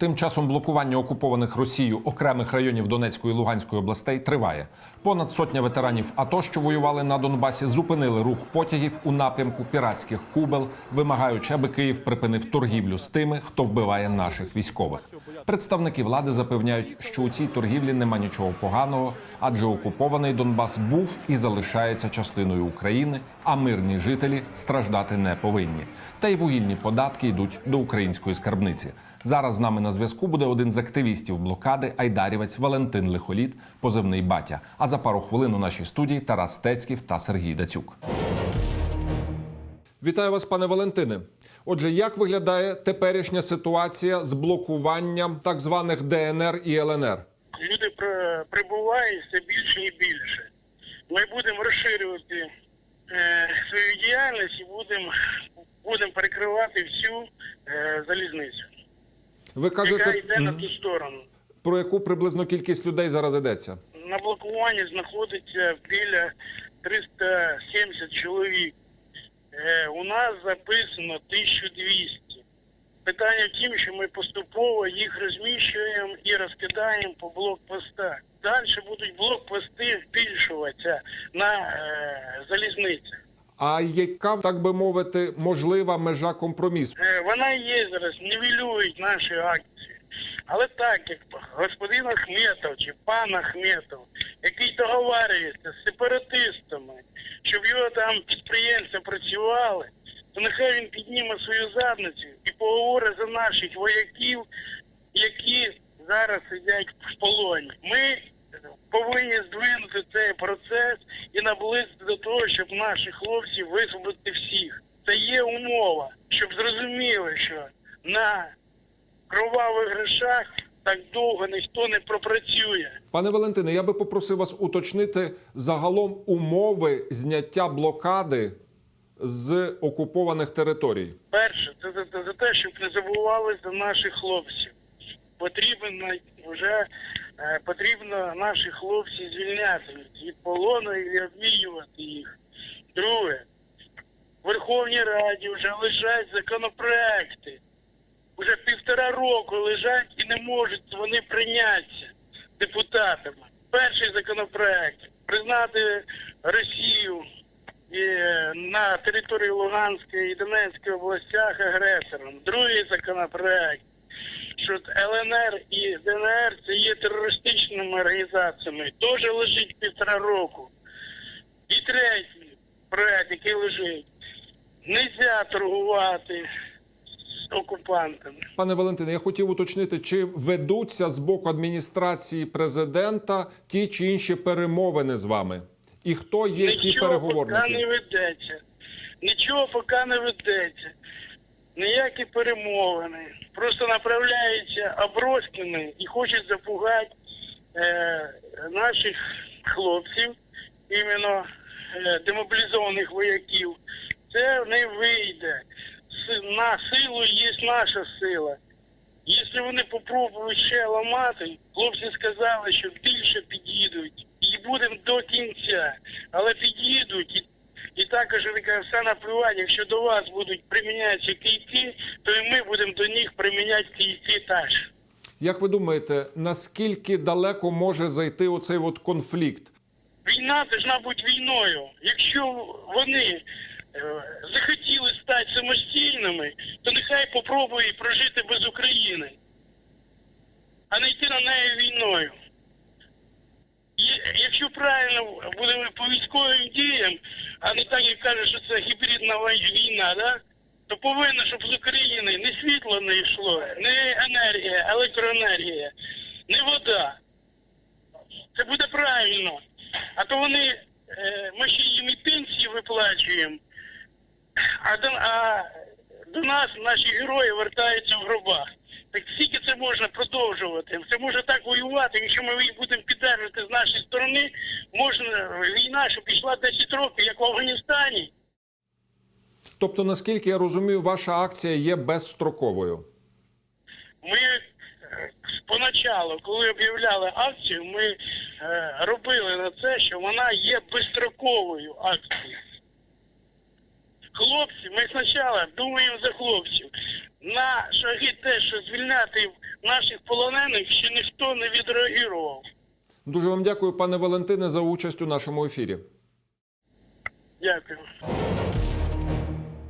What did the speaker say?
Тим часом блокування окупованих Росією окремих районів Донецької і Луганської областей триває. Понад сотня ветеранів АТО, що воювали на Донбасі, зупинили рух потягів у напрямку піратських кубел, вимагаючи, аби Київ припинив торгівлю з тими, хто вбиває наших військових. Представники влади запевняють, що у цій торгівлі нема нічого поганого, адже окупований Донбас був і залишається частиною України, а мирні жителі страждати не повинні. Та й вугільні податки йдуть до української скарбниці. Зараз з нами на зв'язку буде один з активістів блокади Айдарівець Валентин Лихоліт, позивний батя. А за пару хвилин у нашій студії Тарас Стецьків та Сергій Дацюк. Вітаю вас, пане Валентине. Отже, як виглядає теперішня ситуація з блокуванням так званих ДНР і ЛНР? люди прибувають все більше і більше. Ми будемо розширювати свою діяльність і будемо будемо перекривати всю е, залізницю, Ви яка кажете, йде на ту сторону. про яку приблизно кількість людей зараз йдеться? На блокуванні знаходиться біля 370 чоловік. Е, у нас записано 1200. Питання в тім, що ми поступово їх розміщуємо розкидаємо по блокпостах. Далі будуть блокпости збільшуватися на е, залізницях. А яка, так би мовити, можлива межа компромісу? Е, Вона є зараз, нівелюють наші акції. Але так, як господин Ахметов чи пан Ахметов, який договарюється з сепаратистами, щоб його там підприємці працювали, то нехай він підніме свою задницю і поговорить за наших вояків, які зараз сидять в полоні. Ми повинні здвинути цей процес і наблизити до того, щоб наші хлопці висвободити всіх. Це є умова, щоб зрозуміли, що на кровавих грошах так довго ніхто не пропрацює. Пане Валентине, я би попросив вас уточнити загалом умови зняття блокади з окупованих територій. Перше, це за, за- те, щоб не забували за наших хлопців. Потрібно вже е, потрібно наших хлопців звільняти від полону і обмінювати їх. Друге, в Верховній Раді вже лежать законопроекти. Уже півтора року лежать і не можуть вони прийнятися депутатами. Перший законопроект признати Росію е, на території Луганської і Донецької областях агресором. Другий законопроект, що ЛНР і ДНР це є терористичними організаціями, теж лежить півтора року. І третій проект, який лежить, нельзя торгувати з окупантами. Пане Валентине, я хотів уточнити, чи ведуться з боку адміністрації президента ті чи інші перемовини з вами? І хто є ті Нічого поки не ведеться. Нічого поки не ведеться. Ніякі перемовини. Просто направляються Аброськіни і хочуть запугати е, наших хлопців, іменно е, демобілізованих вояків. Це не вийде. На силу є наша сила. Якщо вони попробують ще ламати, хлопці сказали, що більше під'їдуть. І будемо до кінця. Але під'їдуть і, і також кажуть, все наплювати, якщо до вас будуть примінятися кийки, то і ми будемо до них приміняти кийки теж. Як ви думаєте, наскільки далеко може зайти оцей от конфлікт? Війна должна бути війною. Якщо вони е, захотіли стати самостійними, то нехай попробують прожити без України, а не йти на неї війною. Якщо правильно будемо по військовим діям, а не так, як кажуть, що це гібридна війна, да? то повинно, щоб з України не світло не йшло, не енергія, електроенергія, не вода. Це буде правильно. А то вони, е, ми ще їм і пенсії виплачуємо, а до, а до нас наші герої вертаються в гробах. Так скільки це можна продовжувати? Це може так воювати, якщо ми їх будемо підтримувати з нашої сторони, можна війна, щоб пішла 10 років, як в Афганістані. Тобто, наскільки я розумію, ваша акція є безстроковою. Ми е, споначалу, коли об'являли акцію, ми е, робили на це, що вона є безстроковою акцією. Хлопці, ми спочатку думаємо за хлопців. На шаги те, що звільняти наших полонених, ще ніхто не відреагував. Дуже вам дякую, пане Валентине, за участь у нашому ефірі. Дякую.